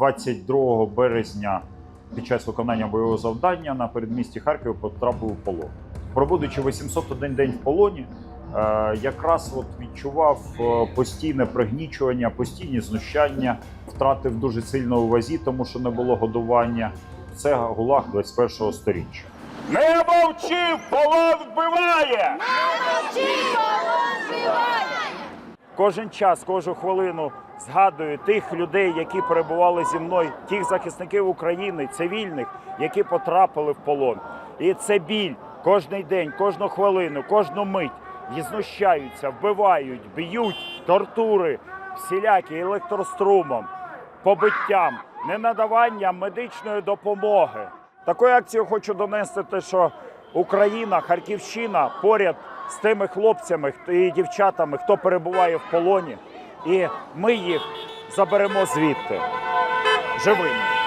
22 березня під час виконання бойового завдання на передмісті Харкова потрапив у полон. Пробудучи 801 день в полоні, е, якраз от відчував е, постійне пригнічування, постійні знущання, втратив дуже сильно у вазі, тому що не було годування. Це гулаг 21-го сторіччя. Не мовчи, полон вбиває! Кожен час, кожну хвилину згадую тих людей, які перебували зі мною, тих захисників України, цивільних, які потрапили в полон. І це біль кожний день, кожну хвилину, кожну мить. І знущаються, вбивають, б'ють, тортури, всілякі електрострумом, побиттям, ненадаванням медичної допомоги. Такою акцією хочу донести те, що Україна, Харківщина поряд з тими хлопцями і дівчатами, хто перебуває в полоні, і ми їх заберемо звідти живими.